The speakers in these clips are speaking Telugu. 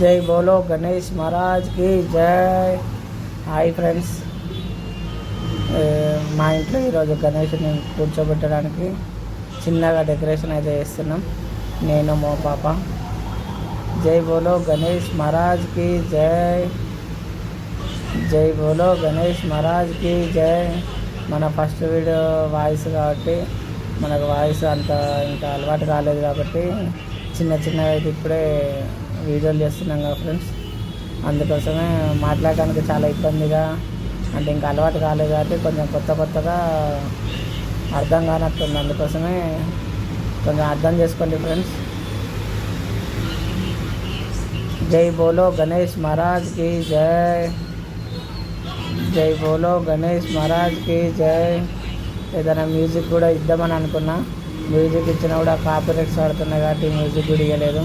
జై బోలో గణేష్ మహారాజ్కి జై హాయ్ ఫ్రెండ్స్ మా ఇంట్లో ఈరోజు గణేష్ని కూర్చోబెట్టడానికి చిన్నగా డెకరేషన్ అయితే చేస్తున్నాం. నేను మా పాప. జై బోలో గణేష్ మహారాజ్కి జై. జై బోలో గణేష్ మహారాజ్కి జై. మన ఫస్ట్ వీడియో వాయిస్ కాబట్టి మనకు వాయిస్ అంత ఇంకా అలవాటు కాలేదు కాబట్టి చిన్న చిన్నగా అయితే ఇప్పుడే వీడియోలు చేస్తున్నాం కదా ఫ్రెండ్స్. అందుకోసమే మాట్లాడడానికి చాలా ఇబ్బందిగా అంటే ఇంకా అలవాటు కాలేదు కాబట్టి కొంచెం కొత్త కొత్తగా అర్థం కానట్టుంది. అందుకోసమే కొంచెం అర్థం చేసుకోండి ఫ్రెండ్స్. జై బోలో గణేష్ మహారాజ్కి జై. జై బోలో గణేష్ మహారాజ్కి జై. ఏదైనా మ్యూజిక్ కూడా ఇద్దామని అనుకున్నా. మ్యూజిక్ ఇచ్చినా కూడా కాపీరైట్స్ ఆడుతున్నాయి కాబట్టి మ్యూజిక్ కూడా ఇవ్వలేదు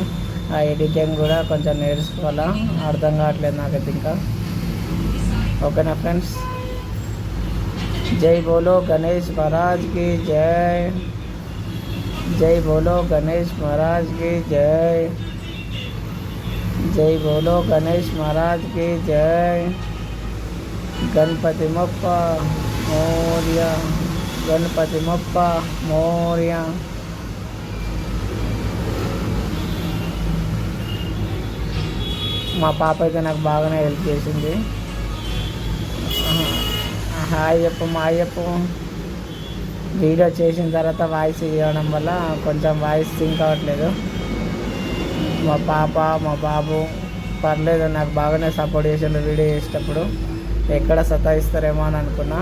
ఆ ఎడిటింగ్ కూడా కొంచెం నేర్చుకోవాలా? అర్థం కావట్లేదు నాకైతే ఇంకా. ఓకేనా ఫ్రెండ్స్? జై బోలో గణేష్ మహారాజ్కి జై. జై బోలో గణేష్ మహారాజ్కి జై. జై బోలో గణేష్ మహారాజ్కి జై. గణపతి మొప్ప మోర్య. గణపతి మొప్ప మోర్య. మా పాప అయితే నాకు బాగానే హెల్ప్ చేసింది. హాయ్ చెప్పు మా చెప్పు. వీడియో చేసిన తర్వాత వాయిస్ ఇవ్వడం వల్ల కొంచెం వాయిస్ సింక్ అవ్వట్లేదు. మా పాప మా బాబు పర్లేదు నాకు బాగానే సపోర్ట్ చేసిండు వీడియో చేసేటప్పుడు. ఎక్కడ సతాయిస్తారేమో అని అనుకున్నా.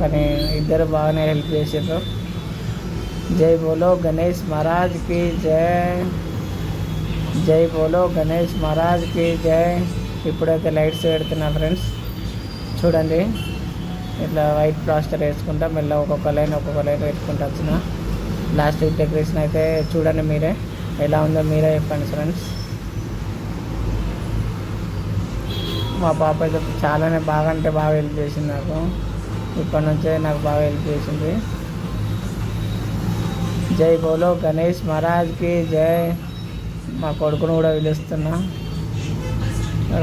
కానీ ఇద్దరు బాగానే హెల్ప్ చేసిండ్రు. జై బోలో గణేష్ మహారాజ్కి జై. జై బోలో గణేష్ మహారాజ్కి జై. ఇప్పుడైతే లైట్స్ పెడుతున్నా ఫ్రెండ్స్. చూడండి. ఇట్లా వైట్ ప్లాస్టర్ వేసుకుంటా మెల్ల ఒక్కొక్క లైన్ ఒక్కొక్క లైన్ పెట్టుకుంటా వచ్చిన. లాస్ట్ డెకరేషన్ అయితే చూడండి మీరే. ఎలా ఉందో మీరే చెప్పండి ఫ్రెండ్స్. మా పాప అయితే చాలానే బాగా అంటే బాగా హెల్ప్ చేసింది నాకు. ఇప్పటి నుంచే నాకు బాగా హెల్ప్ చేసింది. జై బోలో గణేష్ మహారాజ్కి జై. మా కొడుకును కూడా పిలుస్తున్నా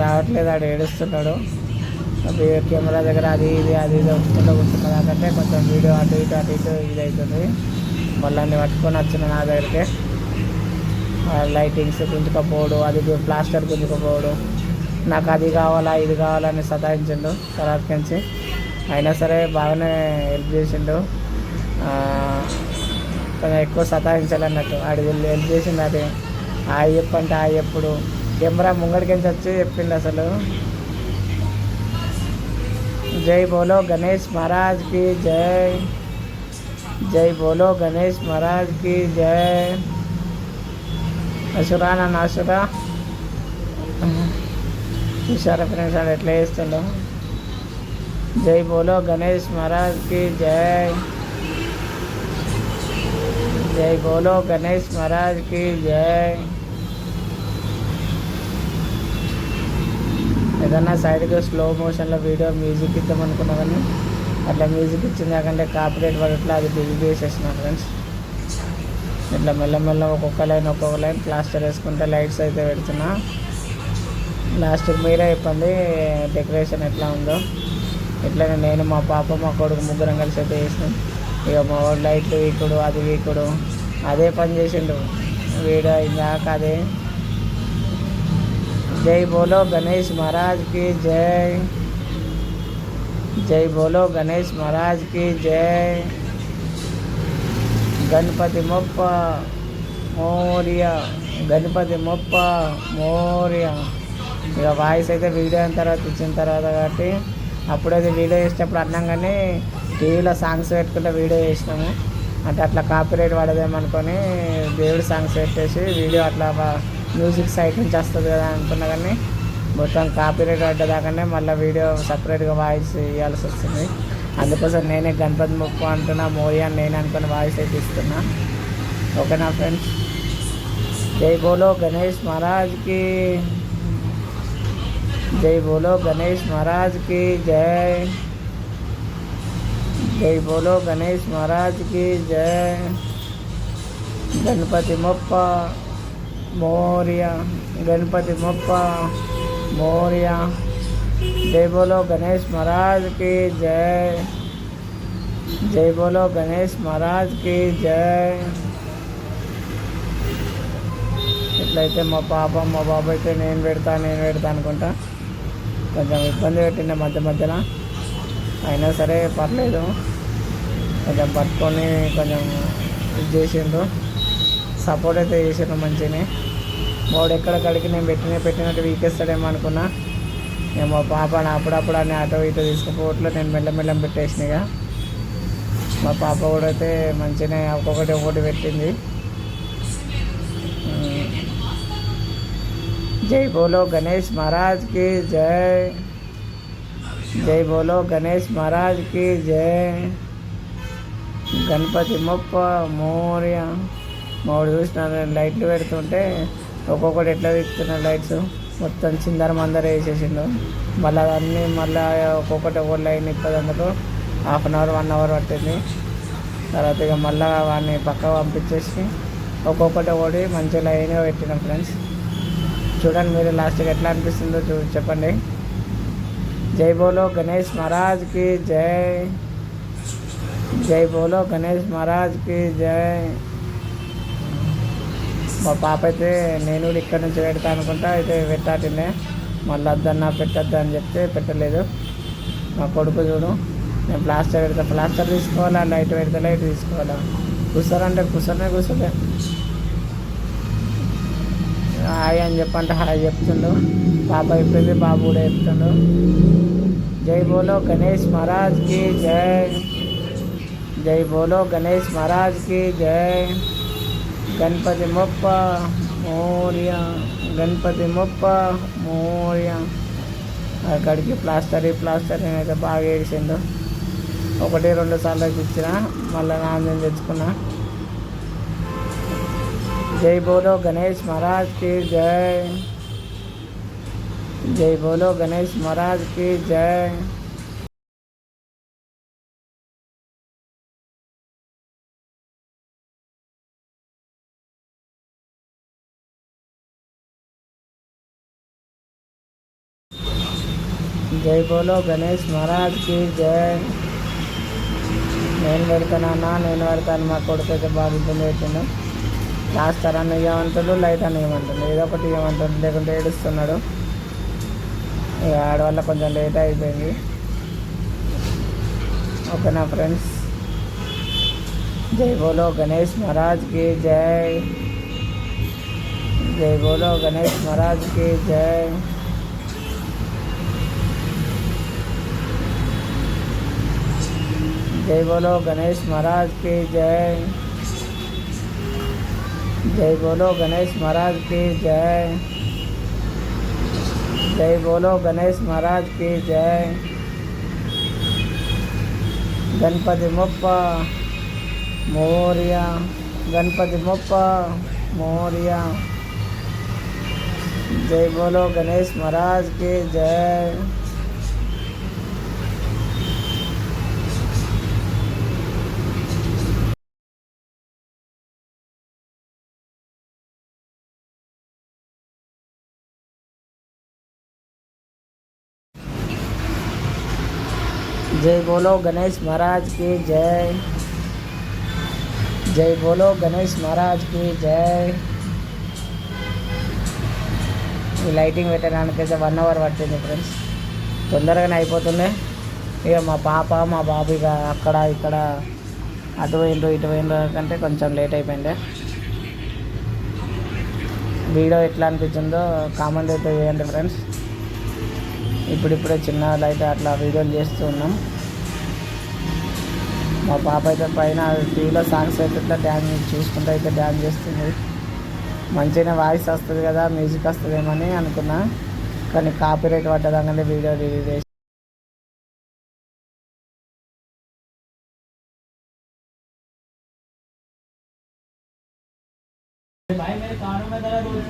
రావట్లేదు ఆడు ఏడుస్తున్నాడు. కెమెరా దగ్గర అది ఇది అది ఇది వస్తుంటే కూర్చున్నా అంటే కొంచెం వీడియో అటు ఇటు అటు ఇటు ఇది అవుతుంది మళ్ళీ పట్టుకొని వచ్చిన నా దగ్గరికి. లైటింగ్స్ గుంజుకపోవడం అది ప్లాస్టర్ గుంజుకపోవడం. నాకు అది కావాలా ఇది కావాలని సతాయించిండు తర్వాత నుంచి. అయినా సరే బాగానే హెల్ప్ చేసిండు. కొంచెం ఎక్కువ సతాయించాలన్నట్టు. అడిగి హెల్ప్ చేసిండు అది ఆ చెప్పు అంటే ఆ ఎప్పుడు కెమెరా ముంగడికించి వచ్చి చెప్పిండు అసలు. జై బోలో గణేష్ మహారాజ్కి జై. జై బోలో గణేష్ మహారాజ్కి జై. అసురా నన్ను అసురా. చూసారా ఫ్రెండ్స్ అది ఎట్లా చేస్తుండో. జై బోలో గణేష్ మహారాజ్కి జై. జై బోలో గణేష్ మహారాజ్కి జై. ఏదన్నా సైడ్కి స్లో మోషన్లో వీడియో మ్యూజిక్ ఇద్దాం అనుకున్నా కానీ అట్లా మ్యూజిక్ ఇచ్చింది కాకంటే కాపీరేట్ పడట్లా అది డిలీట్ చేసేసినాను ఫ్రెండ్స్ ఇట్లా మెల్లమెల్ల ఒక్కొక్క లైన్ ఒక్కొక్క లైన్ ప్లాస్టర్ వేసుకుంటే లైట్స్ అయితే పెడుతున్నా. లాస్ట్కి మీరే చెప్పండి డెకరేషన్ ఎట్లా ఉందో. ఇట్లనే నేను మా పాప మా కొడుకు ముగ్గురం కలిసి అయితే చేసినాం. ఇక మా వాడు లైట్లు వీకుడు అది వీకుడు. అదే పని చేసిండు. వీడియో అయిందాక అదే జై బోలో గణేష్ మహారాజ్కి జై జై బోలో గణేష్ మహారాజ్కి జై గణపతి మొప్ప మోర్య గణపతి మొప్ప మోర్య ఇక వాయిస్ అయితే వీడియో అయిన తర్వాత ఇచ్చిన తర్వాత కాబట్టి అప్పుడైతే వీడియో చేసేటప్పుడు అన్నాం కానీ టీవీలో సాంగ్స్ పెట్టుకుంటే వీడియో చేసినాము. అంటే అట్లా కాపీరైట్ పడదేమనుకొని దేవుడి సాంగ్స్ పెట్టేసి వీడియో అట్లా మ్యూజిక్ సైట్ నుంచి వస్తుంది కదా అనుకున్నా కానీ మొత్తం కాపీరైట్ పడ్డదాకానే మళ్ళీ వీడియో సపరేట్గా వాయిస్ ఇవ్వాల్సి వస్తుంది. అందుకోసం నేనే గణపతి ముప్పు అంటున్నా మోయి అని నేను అనుకుని వాయిస్ అయితే ఇస్తున్నా. ఓకేనా ఫ్రెండ్స్? జై బోలో గణేష్ మహారాజ్కి. జై బోలో గణేష్ మహారాజ్కి జై. జై బోలో గణేష్ మహారాజ్కి జై. గణపతి మొప్ప. మౌర్య గణపతి మొప్ప మౌర్య. జై బోలో గణేష్ మహారాజ్కి జై. జై బోలో గణేష్ మహారాజ్కి జై. ఇట్లయితే మా పాప మా బాబు అయితే నేను పెడతా నేను పెడతా అనుకుంటా. కొంచెం ఇబ్బంది పెట్టిండే మధ్య మధ్యన అయినా సరే పర్లేదు. కొంచెం పట్టుకొని కొంచెం ఇది చేసిండ్రు. సపోర్ట్ అయితే చేసిండ్రు మంచిగానే. వాడు ఎక్కడ కడికి నేను పెట్టిన పెట్టినట్టు వీకేస్తాడేమో అనుకున్నా. నేను మా పాపని అప్పుడప్పుడు అని ఆటో ఇటో తీసుకుపోవట్లో నేను మెల్లమెల్లం పెట్టేసినగా మా పాప కూడా అయితే మంచిగానే ఒక్కొక్కటి ఒక్కొక్కటి పెట్టింది. జై బోలో గణేష్ మహారాజ్కి జై. జై బోలో గణేష్ మహారాజ్కి జై. గణపతి మొప్ప మోర్య. మూడు చూసిన లైట్లు పెడుతుంటే ఒక్కొక్కటి ఎట్లా తిప్పుతున్నారు లైట్స్? మొత్తం చిందర మందర వేసేసిండు. మళ్ళీ అవన్నీ మళ్ళీ ఒక్కొక్కటి ఒక్కొక్క line ఇప్పదందుకు half an hour one hour పట్టింది. తర్వాత ఇక మళ్ళీ వాడిని పక్క పంపించేసి ఒక్కొక్కటి ఒకటి మంచి లైన్గా పెట్టినాం ఫ్రెండ్స్. చూడండి మీరు లాస్ట్కి ఎట్లా అనిపిస్తుందో చూ చెప్పండి. జై బోలో గణేష్ మహారాజ్కి జై. జై బోలో గణేష్ మహారాజ్కి జై. మా పాప అయితే నేను కూడా ఇక్కడ నుంచి పెడతా అనుకుంటా అయితే పెట్టాటినే మళ్ళీ వద్దన్నా పెట్టద్దు అని చెప్తే పెట్టలేదు. మా కొడుకు చూడు నేను ప్లాస్టర్ పెడతా ప్లాస్టర్ తీసుకోవాలా లైట్ పెడితే లైట్ తీసుకోవాలా? కూర్చోరంటే కూర్చోనే కూర్చోలే. హాయ్ అని చెప్పంటే హాయ్ చెప్తుండు. పాప అయిపోయింది బాబు కూడా చెప్తుండు. జై బోలో గణేష్ మహారాజ్కి జై. జై బోలో గణేష్ మహారాజ్కి జై. గణపతి మొప్ప మోర్య గణపతి మొప్ప మోర్య. అక్కడికి ప్లాస్టర్ ప్లాస్టర్ అయితే బాగా ఏడిసిండు. ఒకటి రెండు సార్లు అయితే ఇచ్చిన మళ్ళీ నాన్న తెచ్చుకున్నా. జై బోలో గణేష్ మహారాజ్కి జై. జై బోలో గణేష్ మహారాజ్కి జై. బోలో గణేష్ మహారాజ్కి జై నేను పెడతానన్నా నేను పెడతాను మా కొడుకు అయితే బాగా ఇబ్బంది లాస్ట్ తరాన్ని ఇవ్వమంటాడు లైట్ అని ఇవ్వమంటాడు ఏదో ఒకటి ఇవ్వమంటాడు లేకుంటే ఏడుస్తున్నాడు. ఇక ఆడవల్ల కొంచెం లేట్ అయిపోయింది. ఓకేనా ఫ్రెండ్స్? జై బోలో గణేష్ మహారాజ్కి జై. జై బోలో గణేష్ మహారాజ్కి జై. जय बोलो गणेश महाराज की जय। जय बोलो गणेश महाराज की जय। जय बोलो गणेश महाराज की जय। गणपति मुप्पा, मोरिया। गणपति मुप्पा, मोरिया। जय बोलो गणेश महाराज की जय। जय बोलो गणेश महाराज की जय जय बोलो गणेश महाराज की जय ఈ లైటింగ్ పెట్టడానికి అయితే వన్ అవర్ పట్టింది ఫ్రెండ్స్ తొందరగానే అయిపోతుండే ఇక మా పాప మా బాబు ఇక అక్కడ ఇక్కడ అటు పోయిండ్రు ఇటు పోయిండ్రు కంటే కొంచెం లేట్ అయిపోయింది వీడియో ఎట్లా అనిపించిందో కామెంట్ అయితే చేయండి ఫ్రెండ్స్ ఇప్పుడిప్పుడే చిన్న లైట్ అట్లా వీడియోలు చేస్తూ ఉన్నాం మా పాప అయితే పైన టీవీలో సాంగ్స్ అయితే ఇట్లా డ్యాన్స్ చూసుకుంటూ అయితే డ్యాన్స్ చేస్తుంది మంచిగా వాయిస్ వస్తుంది కదా మ్యూజిక్ వస్తుందేమని అనుకున్నా కానీ కాపీరైట్ పడ్డదంగానే వీడియో రిలీజ్ చేసి भाई मेरे कानों में दर्द हो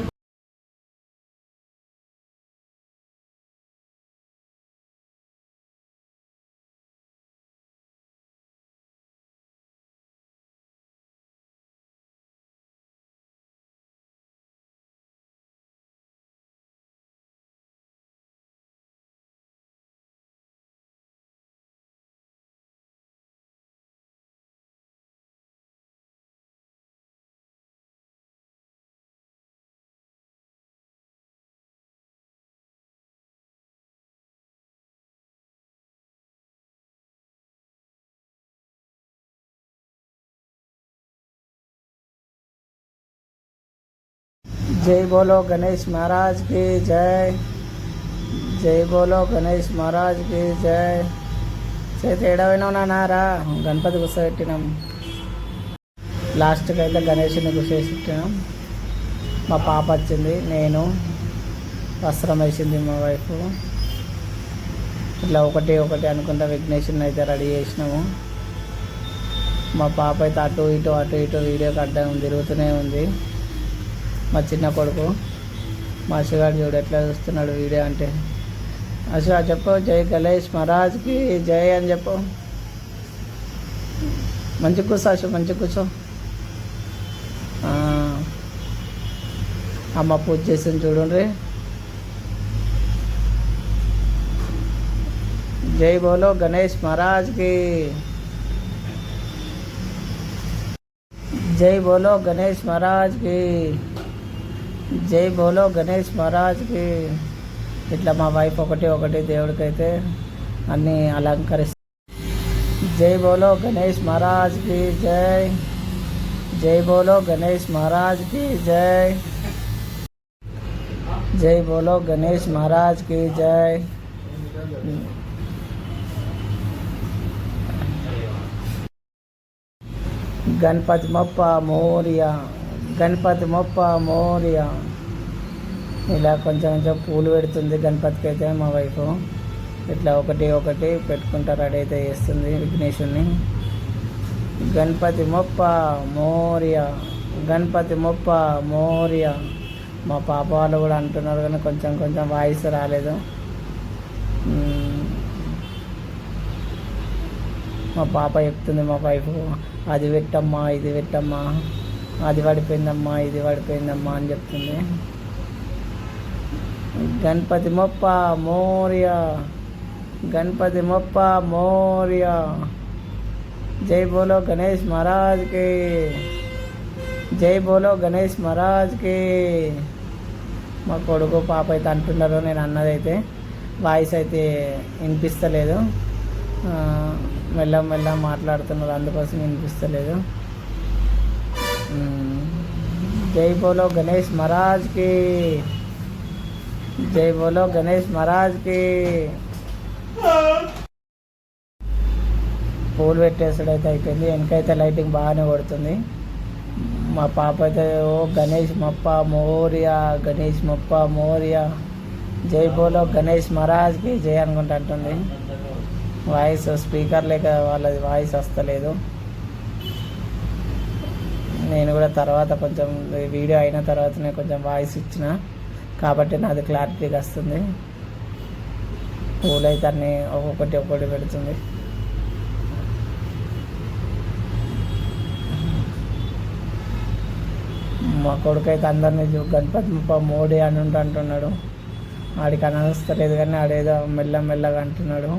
జై బోలో గణేష్ మహారాజ్కి జై జై బోలో గణేష్ మహారాజ్కి జై చేతి ఏడవైనా నారా గణపతి కూర్చోబెట్టినాం. లాస్ట్కి అయితే గణేష్ని గుసేసిట్టినాం మా పాప వచ్చింది నేను వస్త్రం వేసింది మా వైఫ్ ఇట్లా ఒకటి ఒకటి అనుకుంటా విఘ్నేశ్వరిని అయితే రెడీ చేసినాము. మా పాప అయితే అటు ఇటు అటు ఇటు వీడియో కట్టడం తిరుగుతూనే ఉంది. మా చిన్న కొడుకు. మా అసగాడు చూడు ఎట్లా చూస్తున్నాడు వీడియో అంటే. అశా చెప్పు జై గణేష్ మహారాజ్కి జై అని చెప్పు. మంచి కూర్చో అసలు మంచి కూర్చో. అమ్మ పూజ చేసింది చూడండి జై బోలో గణేష్ మహారాజ్కి. జై బోలో గణేష్ మహారాజ్కి. జై బోలో గణేష్ మహారాజ్కి ఇట్లా మా వైఫ్ ఒకటి ఒకటి దేవుడికైతే అన్నీ అలంకరిస్తుంది జై బోలో గణేష్ మహారాజ్కి జై జై బోలో గణేష్ మహారాజ్కి జై జై బోలో గణేష్ మహారాజ్కి జై గణపతి మొప్ప మోరియా గణపతి మొప్ప మోరియా. ఇలా కొంచెం కొంచెం పూలు పెడుతుంది గణపతికి అయితే మా వైఫ్. ఇట్లా ఒకటి ఒకటి పెట్టుకుంటా రెడీ అయితే చేస్తుంది విఘ్నేశుని గణపతి మొప్ప మోరియా. గణపతి మొప్ప మోరియా. మా పాప వాళ్ళు కూడా అంటున్నారు కానీ కొంచెం కొంచెం వాయిస్ రాలేదు. మా పాప చెప్తుంది మా వైఫ్ అది పెట్టమ్మా ఇది పెట్టమ్మా. అది పడిపోయిందమ్మా ఇది పడిపోయిందమ్మా అని చెప్తుంది. గణపతి మొప్ప మోర్య. గణపతి మొప్ప మోర్య. జై బోలో గణేష్ మహారాజ్కి. జై బోలో గణేష్ మహారాజ్కి. మా కొడుకు పాప అయితే అంటున్నారు నేను అన్నదైతే. వాయిస్ అయితే వినిపిస్తలేదు. మెల్ల మెల్ల మాట్లాడుతున్నారు అందుకోసం వినిపిస్తలేదు. ఉమ్. జై బోలో గణేష్ మహారాజ్కి జై బోలో గణేష్ మహారాజ్కి పూలు పెట్టేసాడు అయితే అయిపోయింది. వెనకైతే లైటింగ్ బాగానే పడుతుంది మా పాప అయితే ఓ గణేష్ మప్ప మోరియా గణేష్ మప్ప మోరియా. జై బోలో గణేష్ మహారాజ్కి జై అనుకుంటా అంటుంది. వాయిస్ స్పీకర్ లేక వాళ్ళది వాయిస్ వస్తలేదు. నేను కూడా తర్వాత కొంచెం వీడియో అయిన తర్వాతనే కొంచెం వాయిస్ ఇచ్చిన. కాబట్టి నాది క్లారిటీగా వస్తుంది. పూలు అయితే అన్ని ఒక్కొక్కటి ఒక్కొక్కటి పెడుతుంది. మా కొడుకు అయితే అందరినీ చూ గణపతి ముప్ప మోడీ అని అంటున్నాడు. ఆడికి అనవస్తలేదు కానీ ఆడేదో మెల్ల మెల్లగా అంటున్నాడు.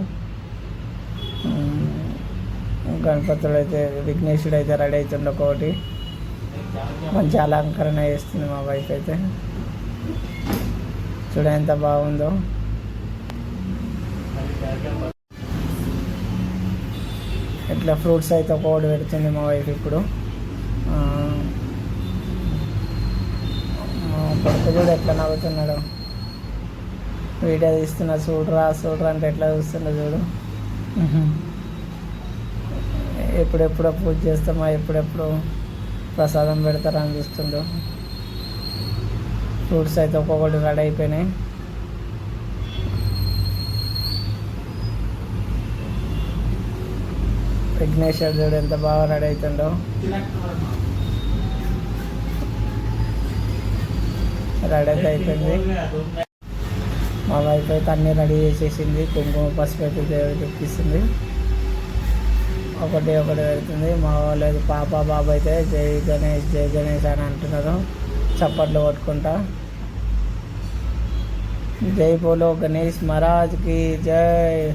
గణపతుడు అయితే విఘ్నేశుడు అయితే రెడీ అవుతుండే ఒకటి. మంచి అలంకరణ చేస్తుంది మా వైఫ్ అయితే. చూడ ఎంత బాగుందో. ఇట్లా ఫ్రూట్స్ అయితే ఒకటి పెడుతుంది మా వైఫ్ ఇప్పుడు. కొడుకు చూడు ఎట్లా నవ్వుతున్నాడు. వీడియో తీస్తున్నా చూడరా చూడరా అంటే ఎట్లా చూస్తున్నా చూడు. ఎప్పుడెప్పుడో పూజ చేస్తామా ఎప్పుడెప్పుడు ప్రసాదం పెడతారు అని ఫ్రూట్స్ అయితే ఒక్కొక్కటి రెడీ అయిపోయినాయి. విఘ్నేశ్వర్ దేవుడు ఎంత బాగా రెడీ అవుతుండో. రెడీ అయితే అయిపోయింది. మా వైఫ్ అయితే అన్నీ రెడీ చేసేసింది. కుంకుమ పసుపు అయితే దేవుడికి ఎక్కిస్తుంది ఒకటి ఒకటి పెడుతుంది మా వాళ్ళు పాప బాబు అయితే జై గణేష్ జై గణేష్ అని అంటున్నారు. చప్పట్లు కొట్టుకుంటా. జై బోలో గణేష్ మహారాజ్కి జై.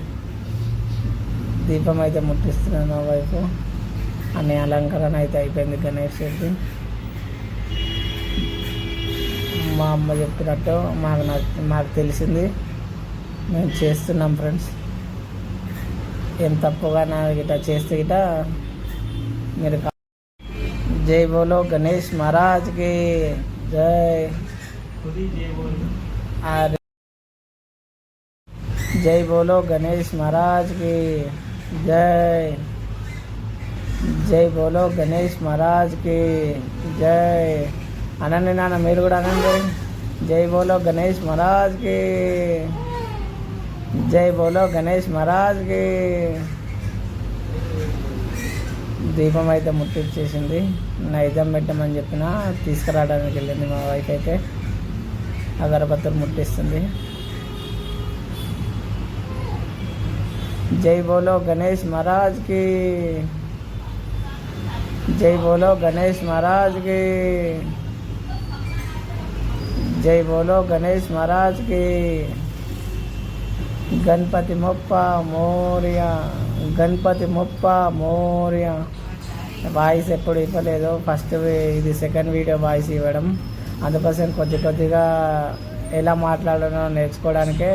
దీపం అయితే ముట్టిస్తున్నాను నా వైపు. అన్ని అలంకరణ అయితే అయిపోయింది గణేష్ రెడ్డి. మా అమ్మ చెప్పినట్టు మాకు నాకు మాకు తెలిసింది. మేము చేస్తున్నాం ఫ్రెండ్స్. ఏం తప్పుగా నా గిట చేస్తే గిట మీరు జై బోలో గణేష్ మహారాజ్కి జై. జై బోలో గణేష్ మహారాజ్కి జై. జై బోలో గణేష్ మహారాజ్కి జై. అనండి నాన్న మీరు కూడా అనండి. జై బోలో గణేష్ మహారాజ్కి జై బోలో గణేష్ మహారాజ్కి దీపం అయితే ముట్టించేసింది. నైజం పెట్టమని చెప్పిన తీసుకురావడానికి వెళ్ళింది మా వైఫ్ అయితే. అగరబత్తులు ముట్టిస్తుంది. జై బోలో గణేష్ మహారాజ్కి జై బోలో గణేష్ మహారాజ్కి జై బోలో గణేష్ మహారాజ్కి గణపతి మొప్ప మోర్య. గణపతి మొప్ప మోర్య. వాయిస్ ఎప్పుడు ఇవ్వలేదు ఫస్ట్ ఇది సెకండ్ వీడియో వాయిస్ ఇవ్వడం. అందుకోసం కొద్ది కొద్దిగా ఎలా మాట్లాడనో నేర్చుకోవడానికే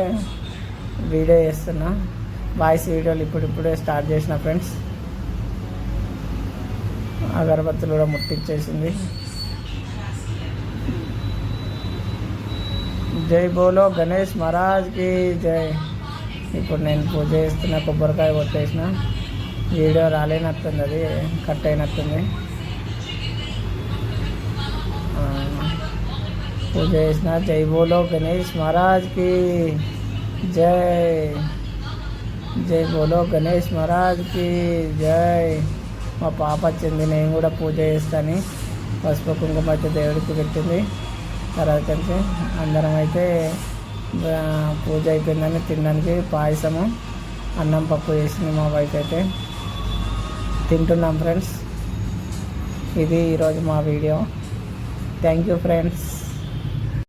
వీడియో చేస్తున్నా. వాయిస్ వీడియోలు ఇప్పుడు ఇప్పుడే స్టార్ట్ చేసిన ఫ్రెండ్స్. అగరబత్తులు కూడా ముట్టించేసింది జై బోలో గణేష్ మహారాజ్కి జై. ఇప్పుడు నేను పూజ చేస్తున్న కొబ్బరికాయ కొట్టేసిన. వీడియో రాలేనట్టుంది అది కట్ అయినట్టుంది. పూజ చేసిన. జై బోలో గణేష్ మహారాజ్కి. జై. జై బోలో గణేష్ మహారాజ్కి. జై. మా పాప వచ్చింది నేను కూడా పూజ చేస్తాను. పసుపు కుంకుమ అయితే దేవుడికి పెట్టింది. తర్వాత అందరం అయితే పూజ అయిపోయిందని తినడానికి పాయసము అన్నం పప్పు చేసింది మా వైఫ్ అయితే. తింటున్నాం ఫ్రెండ్స్. ఇది ఈరోజు మా వీడియో. Thank you friends.